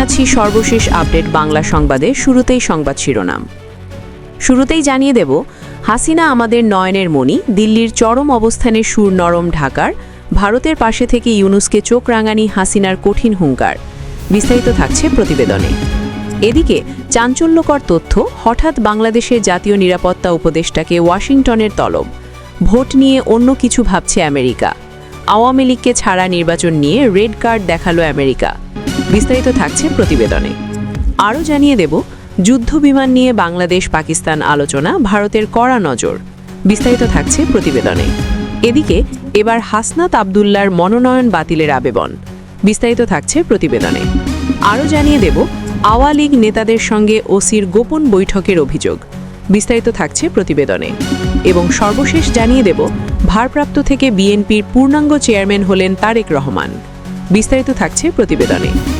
জানাচ্ছি সর্বশেষ আপডেট বাংলা সংবাদে, শুরুতেই সংবাদ শিরোনাম। শুরুতেই জানিয়ে দেব, হাসিনা আমাদের নয়নের মণি, দিল্লির চরম অবস্থানে সুর নরম ঢাকার, ভারতের পাশে থেকে ইউনুসকে চোখ রাঙানি হাসিনার কঠিন হুঙ্কার। বিস্তারিত থাকছে প্রতিবেদনে। এদিকে, চাঞ্চল্যকর তথ্য, হঠাৎ বাংলাদেশের জাতীয় নিরাপত্তা উপদেষ্টাকে ওয়াশিংটনের তলব। ভোট নিয়ে অন্য কিছু ভাবছে আমেরিকা। আওয়ামী লীগকে ছাড়া নির্বাচন নিয়ে রেড কার্ড দেখাল আমেরিকা। বিস্তারিত থাকছে প্রতিবেদনে। আরও জানিয়ে দেব যুদ্ধ বিমান নিয়ে বাংলাদেশ পাকিস্তান আলোচনা, ভারতের কড়া নজর। বিস্তারিত থাকছে প্রতিবেদনে। এদিকে, এবার হাসনাত আবদুল্লার মনোনয়ন বাতিলের আবেদন। বিস্তারিত থাকছে প্রতিবেদনে। আরও জানিয়ে দেব আওয়া লীগ নেতাদের সঙ্গে ওসির গোপন বৈঠকের অভিযোগ। বিস্তারিত থাকছে প্রতিবেদনে। এবং সর্বশেষ জানিয়ে দেব, ভারপ্রাপ্ত থেকে বিএনপির পূর্ণাঙ্গ চেয়ারম্যান হলেন তারেক রহমান। বিস্তারিত থাকছে প্রতিবেদনে।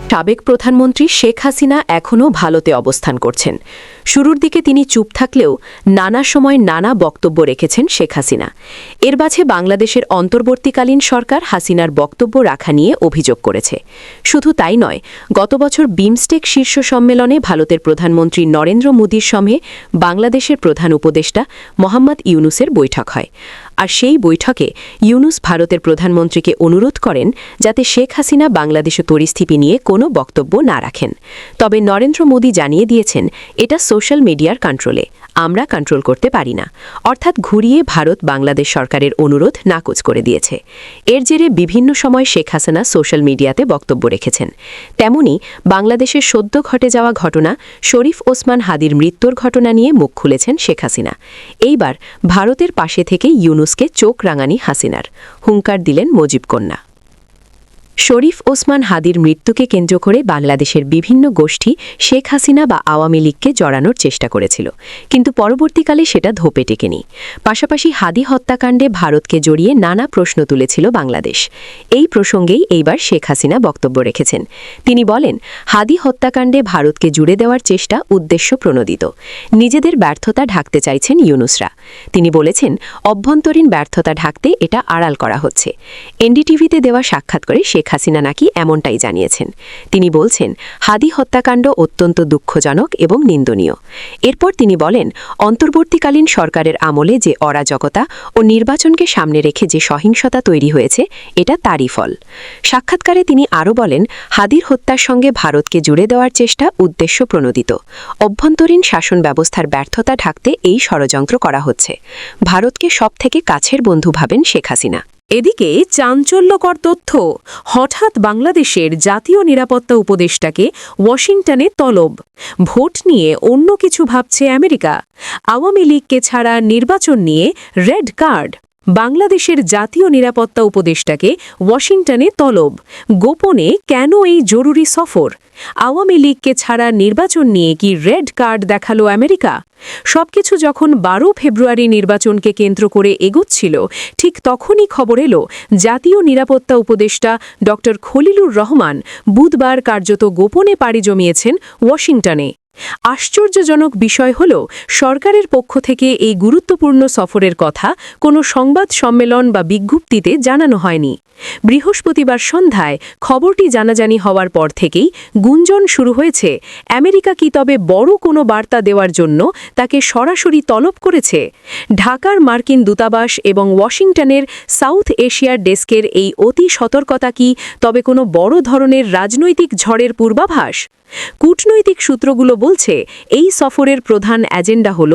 সাবেক প্রধানমন্ত্রী শেখ হাসিনা এখনও ভারতে অবস্থান করছেন। শুরুর দিকে তিনি চুপ থাকলেও নানা সময় নানা বক্তব্য রেখেছেন শেখ হাসিনা। এর মাঝে বাংলাদেশের অন্তর্বর্তীকালীন সরকার হাসিনার বক্তব্য রাখা নিয়ে অভিযোগ করেছে। শুধু তাই নয়, গত বছর বিমস্টেক শীর্ষ সম্মেলনে ভারতের প্রধানমন্ত্রী নরেন্দ্র মোদীর সঙ্গে বাংলাদেশের প্রধান উপদেষ্টা মোহাম্মদ ইউনুসের বৈঠক হয়। আর সেই বৈঠকে ইউনুস ভারতের প্রধানমন্ত্রীকে অনুরোধ করেন যাতে শেখ হাসিনা বাংলাদেশের পরিস্থিতি নিয়ে কোনো বক্তব্য না রাখেন। তবে নরেন্দ্র মোদী জানিয়ে দিয়েছেন, এটা সোশ্যাল মিডিয়ার কন্ট্রোলে, আমরা কন্ট্রোল করতে পারি না। অর্থাৎ ঘুরিয়ে ভারত বাংলাদেশ সরকারের অনুরোধ নাকচ করে দিয়েছে। এর জেরে বিভিন্ন সময় শেখ হাসিনা সোশ্যাল মিডিয়াতে বক্তব্য রেখেছেন। তেমনি বাংলাদেশের সদ্য ঘটে যাওয়া ঘটনা, শরীফ ওসমান হাদির মৃত্যুর ঘটনা নিয়ে মুখ খুলেছেন শেখ হাসিনা। এইবার ভারতের পাশে থেকে ইউনুসকে চোখ রাঙানি হাসিনার। হুঙ্কার দিলেন মুজিব কন্যা শরীফ ওসমান হাদির মৃত্যুকে কেন্দ্র করে বাংলাদেশের বিভিন্ন গোষ্ঠী শেখ হাসিনা বা আওয়ামী লীগকে জড়ানোর চেষ্টা করেছিল। কিন্তু পরবর্তীকালে সেটা ধোপে টেকেনি। পাশাপাশি হাদি হত্যাকাণ্ডে ভারতকে জড়িয়ে নানা প্রশ্ন তুলেছিল বাংলাদেশ। এই প্রসঙ্গেই এইবার শেখ হাসিনা বক্তব্য রেখেছেন। তিনি বলেন, হাদি হত্যাকাণ্ডে ভারতকে জুড়ে দেওয়ার চেষ্টা উদ্দেশ্য প্রণোদিত। নিজেদের ব্যর্থতা ঢাকতে চাইছেন ইউনুসরা। তিনি বলেছেন, অভ্যন্তরীণ ব্যর্থতা ঢাকতে এটা আড়াল করা হচ্ছে। এনডিটিভিতে দেওয়া সাক্ষাৎ করে শেখ হাসিনা নাকি এমনটাই জানিয়েছেন। তিনি বলছেন, হাদি হত্যাকাণ্ড অত্যন্ত দুঃখজনক এবং নিন্দনীয়। এরপর তিনি বলেন, অন্তর্বর্তীকালীন সরকারের আমলে যে অরাজকতা ও নির্বাচনকে সামনে রেখে যে সহিংসতা তৈরি হয়েছে, এটা তারই ফল। সাক্ষাৎকারে তিনি আরও বলেন, হাদির হত্যার সঙ্গে ভারতকে জুড়ে দেওয়ার চেষ্টা উদ্দেশ্য প্রণোদিত। অভ্যন্তরীণ শাসন ব্যবস্থার ব্যর্থতা ঢাকতে এই ষড়যন্ত্র করা হচ্ছে। ভারতকে সবথেকে কাছের বন্ধু ভাবেন শেখ হাসিনা। এদিকে চাঞ্চল্যকর তথ্য, হঠাৎ বাংলাদেশের জাতীয় নিরাপত্তা উপদেষ্টাকে ওয়াশিংটনে তলব। ভোট নিয়ে অন্য কিছু ভাবছে আমেরিকা। আওয়ামী লীগকে ছাড়া নির্বাচন নিয়ে রেড কার্ড। বাংলাদেশের জাতীয় নিরাপত্তা উপদেষ্টাকে ওয়াশিংটনে তলব। গোপনে কেন এই জরুরি সফর? আওয়ামী লীগকে ছাড়া নির্বাচন নিয়ে কি রেড কার্ড দেখাল আমেরিকা? সবকিছু যখন বারো ফেব্রুয়ারি নির্বাচনকে কেন্দ্র করে এগোচ্ছিল, ঠিক তখনই খবর এলো, জাতীয় নিরাপত্তা উপদেষ্টা ড খলিলুর রহমান বুধবার কার্যত গোপনে পাড়ি জমিয়েছেন ওয়াশিংটনে। আশ্চর্যজনক বিষয় হল, সরকারের পক্ষ থেকে এই গুরুত্বপূর্ণ সফরের কথা কোনো সংবাদ সম্মেলন বা বিজ্ঞপ্তিতে জানানো হয়নি। বৃহস্পতিবার সন্ধ্যায় খবরটি জানাজানি হওয়ার পর থেকেই গুঞ্জন শুরু হয়েছে, আমেরিকা কি তবে বড় কোনো বার্তা দেওয়ার জন্য তাকে সরাসরি তলব করেছে? ঢাকার মার্কিন দূতাবাস এবং ওয়াশিংটনের সাউথ এশিয়ার ডেস্কের এই অতি সতর্কতা কি তবে কোনো বড় ধরনের রাজনৈতিক ঝড়ের পূর্বাভাস? কূটনৈতিক সূত্রগুলো বলছে, এই সফরের প্রধান এজেন্ডা হল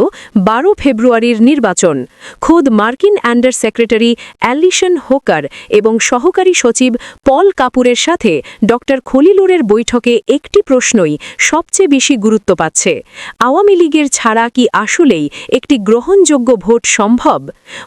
বারো ফেব্রুয়ারির নির্বাচন। খোদ মার্কিন অ্যান্ডার সেক্রেটারি অ্যালিশন হোকার এবং সহকারী সচিব পল কাপুরের সাথে ড খলিলুরের বৈঠকে একটি প্রশ্নই সবচেয়ে বেশি গুরুত্ব পাচ্ছে। আওয়ামী লীগের ছাড়া কি আসলেই একটি গ্রহণযোগ্য ভোট সম্ভব?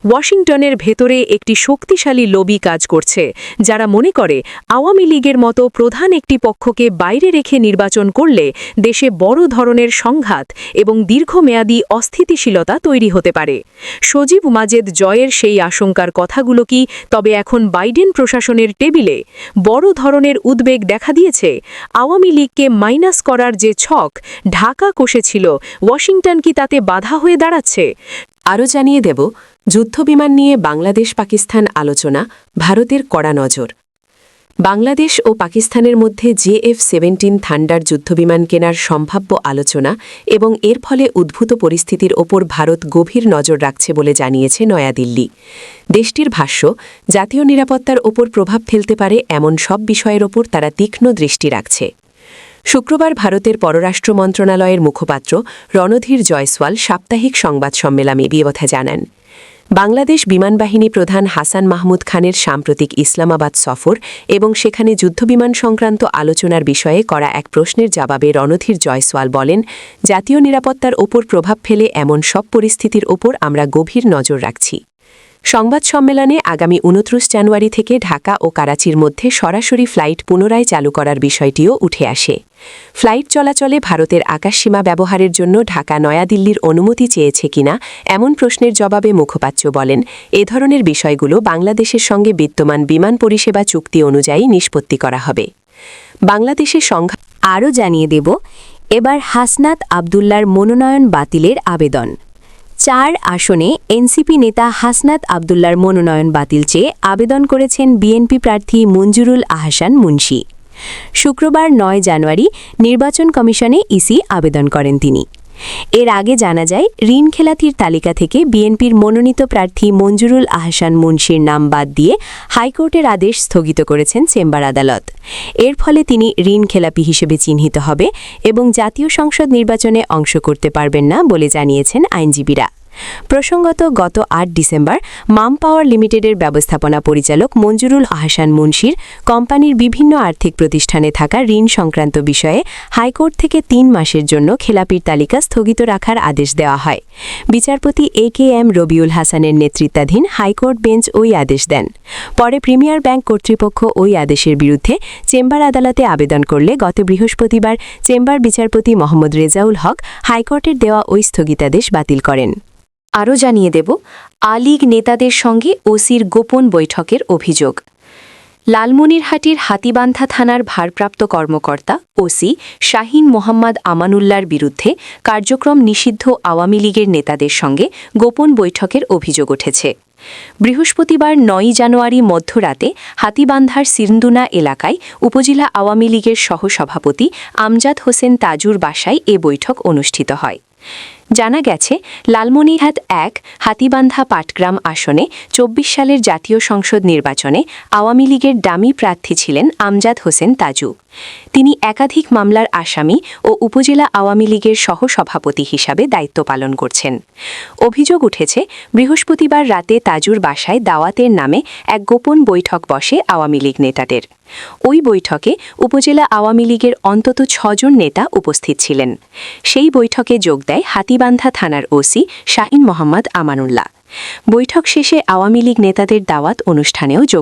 ওয়াশিংটনের ভেতরে একটি শক্তিশালী লবি কাজ করছে, যারা মনে করে আওয়ামী লীগের মতো প্রধান একটি পক্ষকে বাইরে রেখে নির্বাচন করলে দেশে বড় ধরনের সংঘাত এবং দীর্ঘমেয়াদী অস্থিতিশীলতা তৈরি হতে পারে। সজীব মাজেদ জয়ের সেই আশঙ্কার কথাগুলো কি তবে এখন বাইডেন প্রশাসনের টেবিলে বড় ধরনের উদ্বেগ দেখা দিয়েছে? আওয়ামী লীগকে মাইনাস করার যে ছক ঢাকা কষেছিল, ওয়াশিংটন কি তাতে বাধা হয়ে দাঁড়াচ্ছে? আরও জানিয়ে দেব, যুদ্ধবিমান নিয়ে বাংলাদেশ পাকিস্তান আলোচনা, ভারতের কড়া নজর। বাংলাদেশ ও পাকিস্তানের মধ্যে জেএফ সেভেন্টিন থান্ডার যুদ্ধবিমান কেনার সম্ভাব্য আলোচনা এবং এর ফলে উদ্ভূত পরিস্থিতির ওপর ভারত গভীর নজর রাখছে বলে জানিয়েছে নয়াদিল্লি। দেশটির ভাষ্য, জাতীয় নিরাপত্তার ওপর প্রভাব ফেলতে পারে এমন সব বিষয়ের ওপর তারা তীক্ষ্ণ দৃষ্টি রাখছে। শুক্রবার ভারতের পররাষ্ট্র মন্ত্রণালয়ের মুখপাত্র রণধীর জয়সওয়াল সাপ্তাহিক সংবাদ সম্মেলনে কথা জানান। বাংলাদেশ বিমানবাহিনী প্রধান হাসান মাহমুদ খানের সাম্প্রতিক ইসলামাবাদ সফর এবং সেখানে যুদ্ধবিমান সংক্রান্ত আলোচনার বিষয়ে করা এক প্রশ্নের জবাবে রণধীর জয়সওয়াল বলেন, জাতীয় নিরাপত্তার ওপর প্রভাব ফেলে এমন সব পরিস্থিতির ওপর আমরা গভীর নজর রাখছি। সংবাদ সম্মেলনে আগামী উনত্রিশ জানুয়ারি থেকে ঢাকা ও করাচির মধ্যে সরাসরি ফ্লাইট পুনরায় চালু করার বিষয়টিও উঠে আসে। ফ্লাইট চলাচলে ভারতের আকাশসীমা ব্যবহারের জন্য ঢাকা নয়াদিল্লির অনুমতি চেয়েছে কিনা, এমন প্রশ্নের জবাবে মুখপাত্র বলেন, এ ধরনের বিষয়গুলো বাংলাদেশের সঙ্গে বিদ্যমান বিমান পরিষেবা চুক্তি অনুযায়ী নিষ্পত্তি করা হবে। বাংলাদেশের সংঘাত আরও জানিয়ে দেব, এবার হাসনাত আবদুল্লার মনোনয়ন বাতিলের আবেদন। চার আসনে এনসিপি নেতা হাসনাত আবদুল্লার মনোনয়ন বাতিল চেয়ে আবেদন করেছেন বিএনপি প্রার্থী মঞ্জুরুল আহসান মুন্সী। শুক্রবার নয় জানুয়ারি নির্বাচন কমিশনে ইসি আবেদন করেন তিনি। এর আগে জানা যায়, ঋণ খেলাতির তালিকা থেকে বিএনপির মনোনীত প্রার্থী মঞ্জুরুল আহসান মুন্সির নাম বাদ দিয়ে হাইকোর্টের আদেশ স্থগিত করেছেন চেম্বার আদালত। এর ফলে তিনি ঋণ খেলাপি হিসেবে চিহ্নিত হবে এবং জাতীয় সংসদ নির্বাচনে অংশ করতে পারবেন না বলে জানিয়েছেন আইনজীবীরা। প্রসঙ্গত, গত আট ডিসেম্বর, মাম পাওয়ার লিমিটেডের ব্যবস্থাপনা পরিচালক মঞ্জুরুল আহসান মুন্সির কোম্পানির বিভিন্ন আর্থিক প্রতিষ্ঠানে থাকা ঋণ সংক্রান্ত বিষয়ে হাইকোর্ট থেকে তিন মাসের জন্য খেলাপির তালিকা স্থগিত রাখার আদেশ দেওয়া হয়। বিচারপতি এ কে এম রবিউল হাসানের নেতৃত্বাধীন হাইকোর্ট বেঞ্চ ওই আদেশ দেন। পরে প্রিমিয়ার ব্যাংক কর্তৃপক্ষ ওই আদেশের বিরুদ্ধে চেম্বার আদালতে আবেদন করলে গত বৃহস্পতিবার চেম্বার বিচারপতি মোহাম্মদ রেজাউল হক হাইকোর্টের দেওয়া ওই স্থগিতাদেশ বাতিল করেন। আরও জানিয়ে দেব, আলিগ নেতাদের সঙ্গে ওসির গোপন বৈঠকের অভিযোগ। লালমনিরহাটির হাতিবান্ধা থানার ভারপ্রাপ্ত কর্মকর্তা ওসি শাহিন মোহাম্মদ আমানুল্লার বিরুদ্ধে কার্যক্রম নিষিদ্ধ আওয়ামী লীগের নেতাদের সঙ্গে গোপন বৈঠকের অভিযোগ উঠেছে। বৃহস্পতিবার নয় জানুয়ারি মধ্যরাতে হাতিবান্ধার সিরন্দুনা এলাকায় উপজেলা আওয়ামী লীগের সহসভাপতি আমজাদ হোসেন তাজুর বাসায় এ বৈঠক অনুষ্ঠিত হয়। জানা গেছে, লালমনিরহাট এক হাতিবান্ধা পাটগ্রাম আসনে চব্বিশ সালের জাতীয় সংসদ নির্বাচনে আওয়ামী লীগের ডামি প্রার্থী ছিলেন আমজাদ হোসেন তাজু। তিনি একাধিক মামলার আসামি ও উপজেলা আওয়ামী লীগের সহসভাপতি হিসাবে দায়িত্ব পালন করছেন। অভিযোগ উঠেছে, বৃহস্পতিবার রাতে তাজুর বাসায় দাওয়াতের নামে এক গোপন বৈঠক বসে আওয়ামী লীগ নেতাদের। ওই বৈঠকে উপজেলা আওয়ামী লীগের অন্তত ছজন নেতা উপস্থিত ছিলেন। সেই বৈঠকে যোগ দেয় হাতিবান্ধা থানার ওসি শাহিন মোহাম্মদ আমানুল্লাহ। বৈঠক শেষে আওয়ামী লীগ নেতাদের দাওয়াত অনুষ্ঠানেও যোগ